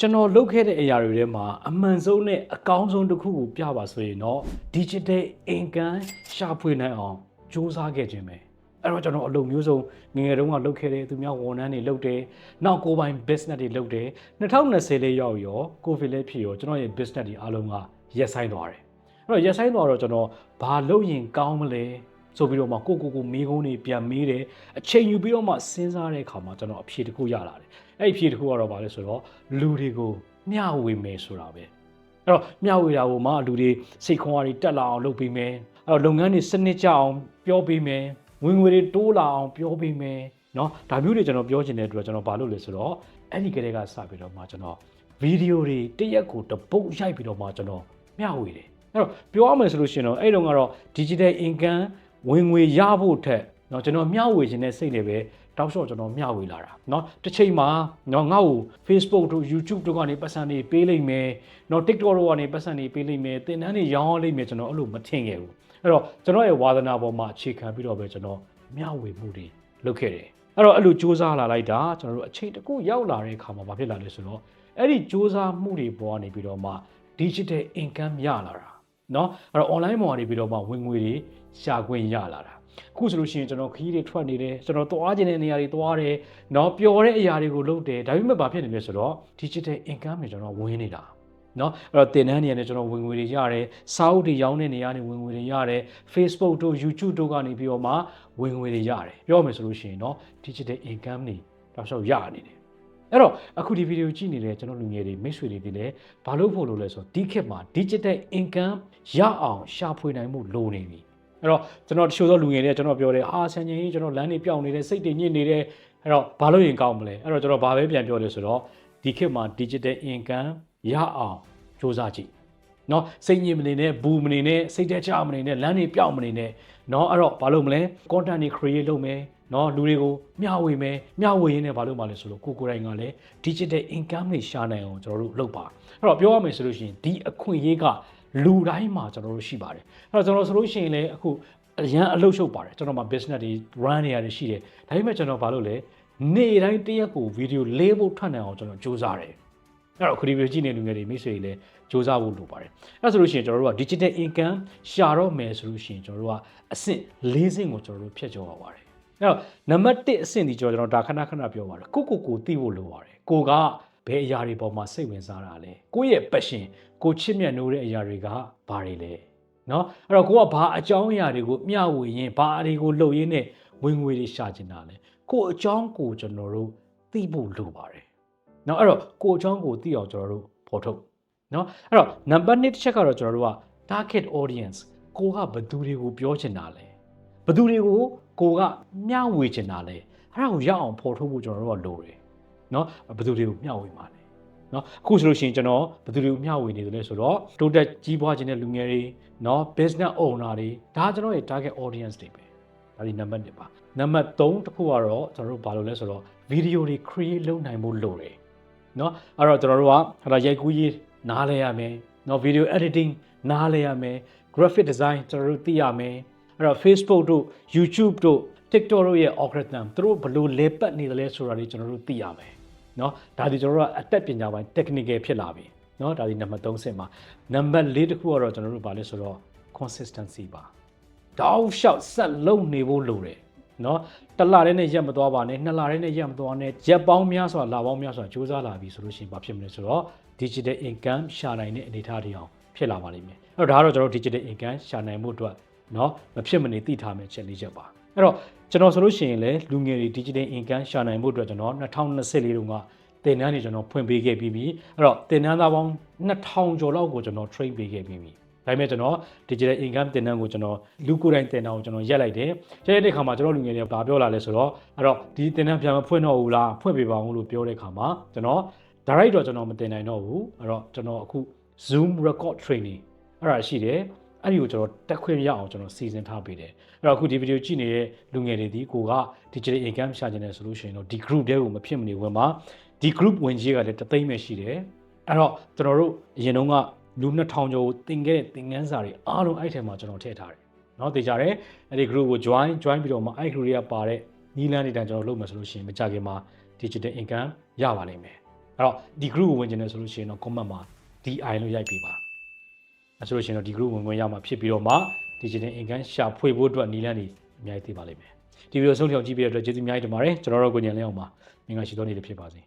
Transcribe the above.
ကျွန်တော်လုပ်ခဲ့တဲ့အရာတွေထဲမှာအမှန်ဆုံးနဲ့အကောင်းဆုံးတစ်ခုကိုပြပါဆိုရင်တော့ digital income ရှာဖွေနိုင်အောင်စူးစမ်းခဲ့ခြင်းပဲအဲ့တော့ကျွန်တော်အလုပ်မျိုးစုံငယ်ငယ်တုန်းကလုပ်ခဲ့တယ်သူများဝန်ထမ်းတွေလုပ်တယ်နောက်ကိုယ်ပိုင် business တွေလုပ်တယ်2020လေးရောက်ရော covid လေးဖြစ်ရောကျွန်တော်ရဲ့ business တွေအားလုံးကရက်ဆိုင်သွားတယ်အဲ့တော့ရက်ဆိုင်သွားတော့ကျွန်တော်ဘာလုပ်ရင်ကောင်းမလဲဆိုပြီးတော့မှကိုကိုကိုမိကုန်းတွေပြန်မေးတယ်အချိန်ယူပြီးတော့မှစဉ်းစားတဲ့အခါမှာကျွန်တော်အဖြေတစ်ခုရလာတယ် အဲ့ဒီအဖြေတစ်ခုကတော့ဘာလဲဆိုတော့လူတွေကိုမျှဝေမယ်ဆိုတာပဲအဲ့တော့မျှဝေတာကိုမှလူတွေစိတ်ခွန်အားတွေတက်လာအောင်လုပ်ပေးမယ်အဲ့တော့လုပ်ငန်းတွေစနစ်ကျအောင်ပြောပေးမယ်ဝင်ငွေတွေတိုးလာအောင်ပြောပေးမယ်เนาะဒါမျိုးတွေကျွန်တော်ပြောချင်တဲ့အတွက်ကျွန်တော်ဘာလုပ်လဲဆိုတော့အဲ့ဒီကလေးကစပြီးတော့မှကျွန်တော်ဗီဒီယိုတွေတစ်ရက်ကိုတစ်ပုတ်ရိုက်ပြီးတော့မှကျွန်တော်မျှဝေတယ်အဲ့တော့ပြောရမယ်ဆိုလို့ရှိရင်တော့အဲ့တုန်းကတော့ digital income ဝင်ငွေရဖို့ထက်เนาะကျွန်တော်မျှဝေခြင်းနဲ့စိတ်နဲ့ပဲ တောက်လျှော့ကျွန်တော်မျှဝေလာတာเนาะတစ်ချိန်မှာเนาะငါ့ကို Facebook တို့ YouTube တို့ကနေပတ်စံတွေပေးလိုက်မယ်เนาะ TikTok တို့ကနေပတ်စံတွေပေးလိုက်မယ်သင်တန်းတွေရောင်းရလိမ့်မယ်ကျွန်တော်အဲ့လိုမထင်ခဲ့ဘူးအဲ့တော့ကျွန်တော်ရဲ့ဝါသနာပေါ်မှာအခြေခံပြီးတော့ပဲကျွန်တော်မျှဝေမှုတွေလုပ်ခဲ့တယ်အဲ့တော့အဲ့လိုစူးစမ်းလာလိုက်တာကျွန်တော်တို့အချိန်တစ်ခုရောက်လာတဲ့အခါမှာဘာဖြစ်လာလဲဆိုတော့အဲ့ဒီစူးစမ်းမှုတွေပေါ်ကနေပြီးတော့မှ digital income ရလာတာเนาะအဲ့တော့ online ပေါ်ကနေပြီးတော့မှဝင်ငွေတွေရှာခွင့်ရလာတာအ ခုဆိုလို့ရှိရင်ကျွန်တော်ခရီးတွေထွက်နေတယ်ကျွန်တော်သွားခြင်းတဲ့နေရာတွေသွားတယ်เนาะပျော်တဲ့အရာတွေကိုလုပ်တယ်ဒါပေမဲ့ဘာဖြစ်နေလဲဆိုတော့ digital income တွေကျွန်တော်ဝင်နေတာเนาะအဲ့တော့တင်တန်းနေရာနဲ့ကျွန်တော်ဝင်ငွေတွေရတယ်စာအုပ်တွေရောင်းတဲ့နေရာနေဝင်ငွေတွေရတယ် Facebook တို့ YouTube တို့ကနေပြီးတော့မှဝင်ငွေတွေရတယ်ပြောမယ်ဆိုလို့ရှိရင်เนาะ digital income တွေတောက်လျှောက်ရနေတယ်အဲ့တော့အခုဒီဗီဒီယိုကြည့်နေတဲ့ကျွန်တော်လူငယ်တွေမိတ်ဆွေတွေဒီလည်းဘာလို့ဖို့လို့လဲဆိုတော့ဒီခေတ်မှာ digital income ရအောင်ရှာဖွေနိုင်မှုလိုနေပြီ အဲ့တော့ကျွန်တော်တချို့သောလူငယ်တွေကကျွန်တော်ပြောတယ်အာဆန်ချင်းကြီးကျွန်တော်လမ်းတွေပြောင်းနေတယ်စိတ်တွေညစ်နေတယ်အဲ့တော့ဘာလို့ရင်ကောင်းမလဲအဲ့တော့ကျွန်တော်ဘာပဲပြန်ပြောလဲဆိုတော့ဒီခေတ်မှာ digital income ရအောင်စူးစမ်းကြည့်เนาะစိတ်ညစ်မနေနဲ့ဘူးမနေနဲ့စိတ်တက်ချမနေနဲ့လမ်းတွေပြောင်းမနေနဲ့เนาะအဲ့တော့ဘာလို့မလဲ content တွေ create လုပ်မယ်เนาะလူတွေကိုမျှဝေမယ်မျှဝေရင်းနဲ့ဘာလို့မလဲဆိုတော့ကိုကိုယ်တိုင်ကလည်း digital income တွေရှာနိုင်အောင်ကျွန်တော်တို့လုပ်ပါအဲ့တော့ပြောရမယ်ဆိုလို့ရှိရင်ဒီအခွင့်အရေးက လူတိုင်းမှာကျွန်တော်တို့ရှိပါတယ်အဲ့တော့ကျွန်တော်ဆိုလို့ရှိရင်လည်းအခုအရန်အလုပ်ရှုပ်ပါတယ်ကျွန်တော်မှာ business တွေ run နေရတယ်ရှိတယ်ဒါပေမဲ့ကျွန်တော်ဘာလို့လဲနေ့တိုင်းတစ်ရက်ကိုဗီဒီယိုလေးဖို့ထွက်နိုင်အောင်ကျွန်တော်စူးစမ်းတယ်အဲ့တော့ခရီးပြေကြည့်နေလူငယ်တွေမိတ်ဆွေတွေလည်းစူးစမ်းဖို့လိုပါတယ်အဲ့ဆိုလို့ရှိရင်ကျွန်တော်တို့က digital income ရှာတော့မယ်ဆိုလို့ရှိရင်ကျွန်တော်တို့ကအဆင့်၄ဆင့်ကိုကျွန်တော်တို့ဖြတ်ကျော်ရပါတယ်အဲ့တော့နံပါတ်1အဆင့်ဒီကျွန်တော်ဒါခဏခဏပြောပါတယ်ကိုကိုကိုသိဖို့လိုပါတယ်ကိုက ဘယ်အရာတွေပေါ်မှာစိတ်ဝင်စားတာလဲကိုယ့်ရဲ့ passion ကိုချစ်မြတ်နိုးတဲ့အရာတွေကဘာတွေလဲเนาะအဲ့တော့ကိုကဘာအကြောင်းအရာတွေကိုမျှဝေရင်းဘာအရာတွေကိုလုပ်ရင်းနဲ့ဝင်ငွေတွေရှာချင်တာလဲကိုအကြောင်းကိုကျွန်တော်တို့သိဖို့လိုပါတယ် เนาะအဲ့တော့ကိုအချောင်းကိုသိအောင်ကျွန်တော်တို့ဖော်ထုတ်เนาะအဲ့တော့ number 1တစ်ချက်ကတော့ကျွန်တော်တို့က target audience ကိုကဘယ်သူတွေကိုပြောချင်တာလဲဘယ်သူတွေကိုကိုကမျှဝေချင်တာလဲအဲ့ဒါကိုရအောင်ဖော်ထုတ်ဖို့ကျွန်တော်တို့ကလိုတယ် เนาะဘယ်သူတွေကိုမျှဝေမှာလဲเนาะအခုဆိုလို့ရှိရင်ကျွန်တော်ဘယ်သူတွေကိုမျှဝေနေတယ်လဲဆိုတော့တိုးတက်ကြီးပွားခြင်းတဲ့လူငယ်တွေเนาะ business owner တွေဒါကျွန်တော်ရဲ့ target audience တွေပဲဒါဒီ number 1ပါ number 3တစ်ခုကတော့ကျွန်တော်တို့ဘာလုပ်လဲဆိုတော့ video တွေ create လုပ်နိုင်ဖို့လိုတယ် เนาะအဲ့တော့ကျွန်တော်တို့ကဟာလာရိုက်ကူးရေးနားလဲရမယ်เนาะ video editing နားလဲရမယ် graphic design ကျွန်တော်တို့သိရမယ်အဲ့တော့ Facebook တို့ YouTube တို့ TikTok တို့ရဲ့ algorithm သူတို့ဘယ်လိုလဲပတ်နေတယ်လဲဆိုတာတွေကျွန်တော်တို့သိရမယ်เนาะဒါဒီကျွန်တော်တို့ကအတက်ပညာပိုင်း technical ဖြစ်လာပြီเนาะဒါဒီနံပါတ်3ဆင့်မှာနံပါတ်4တစ်ခုကတော့ကျွန်တော်တို့ဗာလဲဆိုတော့ consistency ပါ တောက်လျှောက်ဆက်လုံနေဖို့လိုတယ်နော်တစ်လတည်းနဲ့ရက်မသွားပါနဲ့နှစ်လတည်းနဲ့ရက်မသွားနဲ့ရက်ပေါင်းများစွာလပေါင်းများစွာစူးစမ်းလာပြီဆိုလို့ရှိရင်ဘာဖြစ်မလဲဆိုတော့ digital income ရှာနိုင်တဲ့အနေအထားတွေအောင်ဖြစ်လာပါလိမ့်မယ်အဲ့တော့ဒါကတော့ကျွန်တော်တို့ digital income ရှာနိုင်မှုအတွက်နော်မဖြစ်မနေသိထားမယ့်ချက်လေးချက်ပါ အဲ့တော့ကျွန်တော်ဆိုလို့ရှိရင်လည်းလူငယ်တွေ digital income ရှာနိုင်မှုအတွက်ကျွန်တော်2024တုန်းကသင်တန်းတွေကျွန်တော်ဖွင့်ပေးခဲ့ပြီးပြီအဲ့တော့သင်တန်းသားပေါင်း2000ကျော်လောက်ကိုကျွန်တော် train ပေးခဲ့ပြီးပြီဒါပေမဲ့ကျွန်တော် digital income တင်တန်းကိုကျွန်တော်လူကိုယ်တိုင်တင်တန်းကိုကျွန်တော်ရက်လိုက်တယ်ရက်ရက်တဲ့ခါမှာကျွန်တော်လူငယ်တွေကဘာပြောလာလဲဆိုတော့အဲ့တော့ဒီတင်တန်းပြန်မဖွင့်တော့ဘူးလားဖွင့်ပေးပါဦးလို့ပြောတဲ့ခါမှာကျွန်တော် direct တော့ကျွန်တော်မတင်နိုင်တော့ဘူးအဲ့တော့ကျွန်တော်အခု Zoom record training အဲ့ဒါရှိတယ် အဲ့ဒီကိုကျွန်တော်တက်ခွင့်ရအောင်ကျွန်တော်စီစဉ်ထားပေးတယ်အဲ့တော့အခုဒီဗီဒီယိုကြည့်နေတဲ့လူငယ်တွေဒီကိုက digital income ရှာချင်တယ်ဆိုလို့ရှိရင်တော့ဒီ group တွေကိုမဖြစ်မနေဝင်ပါဒီ group ဝင်ကြီးကလည်းတသိမ့်ပဲရှိတယ်အဲ့တော့ကျွန်တော်တို့အရင်တုန်းက လူ2000ကျော်ကိုတင်ခဲ့တဲ့သင်ခန်းစာတွေအားလုံးအဲ့ထဲမှာကျွန်တော်ထည့်ထားတယ်เนาะသိကြတယ်အဲ့ဒီ group ကို join join ပြီးတော့မှအဲ့ group တွေကပါတဲ့နီးလန်းတွေတန်ကျွန်တော်လုပ်မယ်ဆိုလို့ရှိရင်မကြခင်မှာ digital income ရပါလိမ့်မယ် အဲ့တော့ဒီ group ကိုဝင်ကျင်တယ်ဆိုလို့ရှိရင်တော့ comment မှာ DI လို့ရိုက်ပေးပါအဲ ဆိုလို့ရှိရင်တော့ဒီ group ဝင်ဝင်ရမှာဖြစ်ပြီးတော့မှ digital income ရှာဖွေဖို့အတွက်နည်းလမ်းတွေအများကြီးသိပါလိမ့်မယ်ဒီဗီဒီယိုဆုံးဖြောင်ကြည့်ပြီးတဲ့အတွက်ကျေးဇူးအများကြီးတင်ပါတယ်ကျွန်တော်တို့ကိုညံလင်းအောင်ပါမင်္ဂလာရှိသောနေ့တစ်ဖြစ်ပါစေ